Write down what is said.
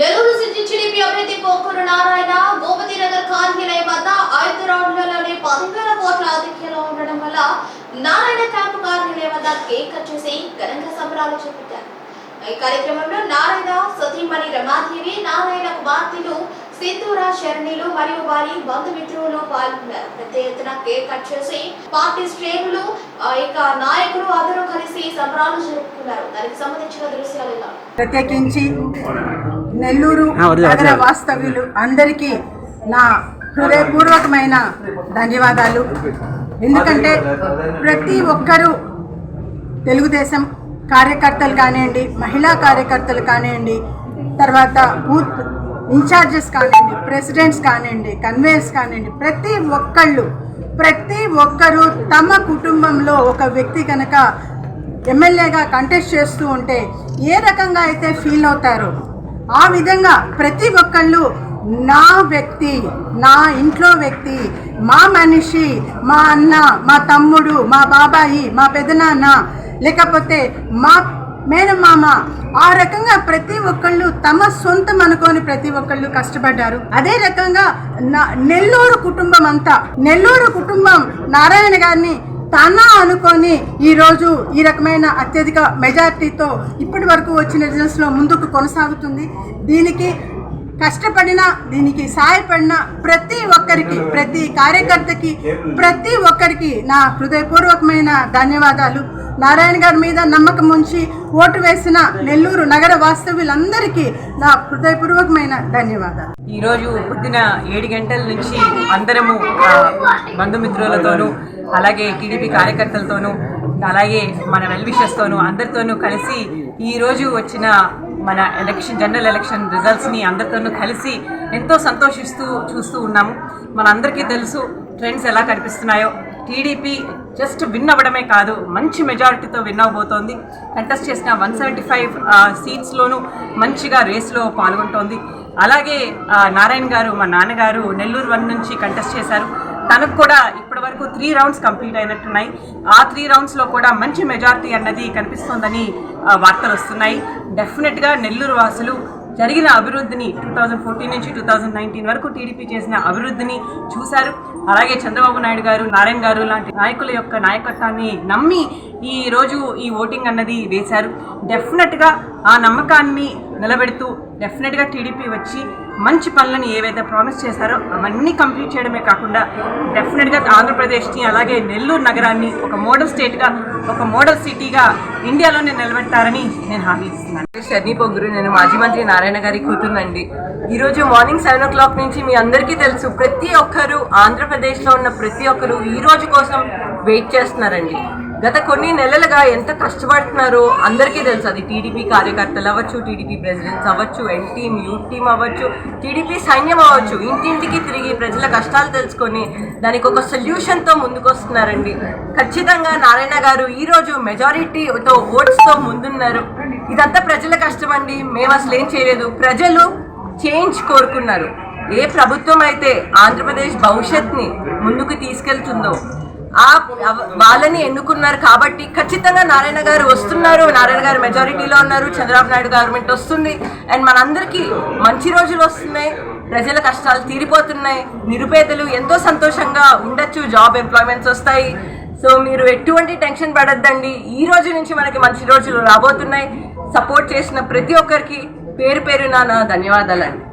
Nellore city TDP అభ్యర్థి పోకూరు నారాయణ గోపతి నగర్ కార్యాలయం వద్ద ఐదు రౌండ్లలోనే పదివేల కోట్ల ఆధిక్యంలో ఉండడం వల్ల నారాయణ క్యాంపు కార్యాలయం వద్ద కేక్ కట్ చేసి ఘనంగా సంబరాలు చేపట్టారు. ఈ కార్యక్రమంలో నారాయణ సతీమణి రమాదేవి నారాయణ కుమార్తెలు సింధూర శరణిలు మరియు వారి బంధుమిత్రులు పాల్గొన్నారు పెద్ద ఎత్తున కేక్ కట్ చేసి పార్టీ శ్రేణులు ఇక నాయకులు అందరూ కలిసి సంబరాలు జరుపుకున్నారు. దానికి సంబంధించిన దృశ్యాలు ఇలా. ప్రత్యేకించి నెల్లూరు నగర. వాస్తవ్యులు అందరికీ నా హృదయపూర్వకమైన ధన్యవాదాలు. ఎందుకంటే ప్రతి ఒక్కరూ తెలుగుదేశం కార్యకర్తలు కానివ్వండి మహిళా కార్యకర్తలు కానివ్వండి తర్వాత బూత్ ఇన్ఛార్జెస్ కానివ్వండి ప్రెసిడెంట్స్ కానివ్వండి కన్వేయర్స్ కానివ్వండి ప్రతి ఒక్కళ్ళు ప్రతి ఒక్కరూ తమ కుటుంబంలో ఒక వ్యక్తి కనుక ఎమ్మెల్యేగా కంటెస్ట్ చేస్తూ ఉంటే ఏ రకంగా అయితే ఫీల్ అవుతారో ఆ విధంగా ప్రతి ఒక్కళ్ళు నా వ్యక్తి నా ఇంట్లో వ్యక్తి మా మనిషి మా అన్న మా తమ్ముడు మా బాబాయి మా పెదనాన్న లేకపోతే మా మేనమామ ఆ రకంగా ప్రతి ఒక్కళ్ళు తమ సొంతం అనుకోని ప్రతి ఒక్కళ్ళు కష్టపడ్డారు. అదే రకంగా నా- నెల్లూరు కుటుంబం అంతా నెల్లూరు కుటుంబం నారాయణ గారిని తన అనుకొని ఈరోజు ఈ రకమైన అత్యధిక మెజార్టీతో ఇప్పటి వరకు వచ్చిన రిజల్ట్స్లో ముందుకు కొనసాగుతుంది. దీనికి కష్టపడిన దీనికి సహాయపడిన ప్రతి ఒక్కరికి ప్రతి కార్యకర్తకి ప్రతి ఒక్కరికి నా హృదయపూర్వకమైన ధన్యవాదాలు. నారాయణ గారి మీద నమ్మకం ఉంచి ఓటు వేసిన నెల్లూరు నగర వాస్తవ్యులందరికీ నా హృదయపూర్వకమైన ధన్యవాదాలు. ఈరోజు పొద్దున ఏడు గంటల నుంచి అందరము బంధుమిత్రులతోనూ అలాగే టీడీపీ కార్యకర్తలతోనూ అలాగే మన వెల్విషెస్తోనూ అందరితోనూ కలిసి ఈరోజు వచ్చిన మన ఎలక్షన్ జనరల్ ఎలక్షన్ రిజల్ట్స్ని అందరితోనూ కలిసి ఎంతో సంతోషిస్తూ చూస్తూ ఉన్నాము. మనందరికీ తెలుసు ట్రెండ్స్ ఎలా కనిపిస్తున్నాయో. టీడీపీ జస్ట్ విన్ అవ్వడమే కాదు మంచి మెజారిటీతో విన్ అవ్వబోతోంది. కంటెస్ట్ చేసిన వన్ సెవెంటీ ఫైవ్ సీట్స్లోనూ మంచిగా రేస్లో పాల్గొంటోంది. అలాగే నారాయణ గారు మా నాన్నగారు నెల్లూరు వన్ నుంచి కంటెస్ట్ చేశారు. తనకు కూడా ఇప్పటి వరకు త్రీ రౌండ్స్ కంప్లీట్ అయినట్టున్నాయి. ఆ త్రీ రౌండ్స్లో కూడా మంచి మెజారిటీ అన్నది కనిపిస్తోందని వార్తలు వస్తున్నాయి. డెఫినెట్గా నెల్లూరు వాసులు జరిగిన అభివృద్ధిని టూ థౌజండ్ ఫోర్టీన్ నుంచి టూ థౌజండ్ నైన్టీన్ వరకు టీడీపీ చేసిన అభివృద్ధిని చూశారు. అలాగే చంద్రబాబు నాయుడు గారు నారాయణ గారు లాంటి నాయకుల యొక్క నాయకత్వాన్ని నమ్మి ఈ రోజు ఈ ఓటింగ్ అన్నది వేశారు. డెఫినెట్గా ఆ నమ్మకాన్ని నిలబెడుతూ డెఫినెట్గా టీడీపీ వచ్చి మంచి పనులను ఏవైతే ప్రామిస్ చేశారో అవన్నీ కంప్లీట్ చేయడమే కాకుండా డెఫినెట్గా ఆంధ్రప్రదేశ్ని అలాగే నెల్లూరు నగరాన్ని ఒక మోడల్ స్టేట్గా ఒక మోడల్ సిటీగా ఇండియాలోనే నిలబెడతారని నేను హామీ ఇస్తున్నాను. శర్ని నేను మాజీ మంత్రి నారాయణ గారి కూతురునండి. ఈరోజు మార్నింగ్ సెవెన్ ఓ క్లాక్ నుంచి మీ అందరికీ తెలుసు ప్రతి ఒక్కరు ఆంధ్రప్రదేశ్లో ఉన్న ప్రతి ఒక్కరు ఈ రోజు కోసం వెయిట్ చేస్తున్నారండి. గత కొన్ని నెలలుగా ఎంత కష్టపడుతున్నారో అందరికీ తెలుసు. అది టీడీపీ కార్యకర్తలు అవ్వచ్చు టీడీపీ ప్రెసిడెంట్స్ అవ్వచ్చు ఎన్ టీమ్ యూత్ టీమ్ అవ్వచ్చు టీడీపీ సైన్యం అవ్వచ్చు. ఇంటింటికి తిరిగి ప్రజల కష్టాలు తెలుసుకొని దానికి ఒక సొల్యూషన్తో ముందుకు వస్తున్నారండి ఖచ్చితంగా నారాయణ గారు ఈరోజు మెజారిటీతో ఓట్స్తో ముందున్నారు. ఇదంతా ప్రజల కష్టం అండి మేము అసలు ఏం చేయలేదు. ప్రజలు చేంజ్ కోరుకున్నారు. ఏ ప్రభుత్వం అయితే ఆంధ్రప్రదేశ్ భవిష్యత్ని ముందుకు తీసుకెళ్తుందో ఆ వాళ్ళని ఎన్నుకున్నారు కాబట్టి ఖచ్చితంగా నారాయణ గారు వస్తున్నారు. నారాయణ గారు మెజారిటీలో ఉన్నారు. చంద్రబాబు నాయుడు గవర్నమెంట్ వస్తుంది. అండ్ మనందరికీ మంచి రోజులు వస్తున్నాయి. ప్రజల కష్టాలు తీరిపోతున్నాయి. నిరుపేదలు ఎంతో సంతోషంగా ఉండొచ్చు. జాబ్ ఎంప్లాయ్మెంట్స్ వస్తాయి. సో మీరు ఎటువంటి టెన్షన్ పడొద్దండి. ఈ రోజు నుంచి మనకి మంచి రోజులు రాబోతున్నాయి. సపోర్ట్ చేసిన ప్రతి ఒక్కరికి పేరు పేరున నా ధన్యవాదాలండి.